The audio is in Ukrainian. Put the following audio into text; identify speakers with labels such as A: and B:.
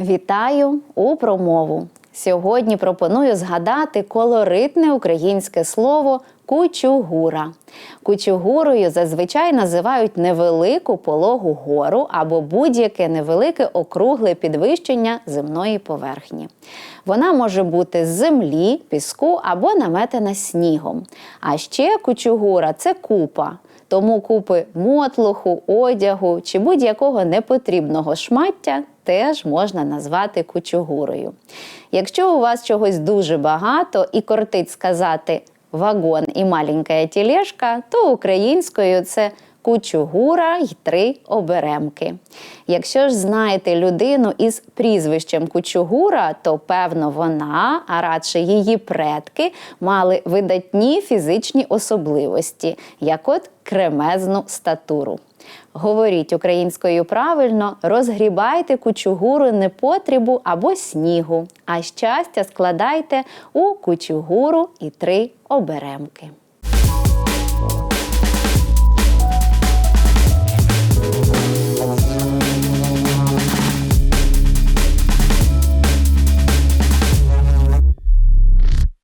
A: Вітаю у промову. Сьогодні пропоную згадати колоритне українське слово кучугура. Кучугурою зазвичай називають невелику пологу гору або будь-яке невелике округле підвищення земної поверхні. Вона може бути з землі, піску або наметена снігом. А ще кучугура це купа. Тому купи мотлуху, одягу чи будь-якого непотрібного шмаття теж можна назвати кучугурою. Якщо у вас чогось дуже багато і кортить сказати вагон і маленька тілешка, то українською це кучугура й три оберемки. Якщо ж знаєте людину із прізвищем Кучугура, то певно вона, а радше її предки, мали видатні фізичні особливості, як от кремезну статуру. Говоріть українською правильно, розгрібайте кучугуру непотрібу або снігу, а щастя складайте у кучугуру і три оберемки.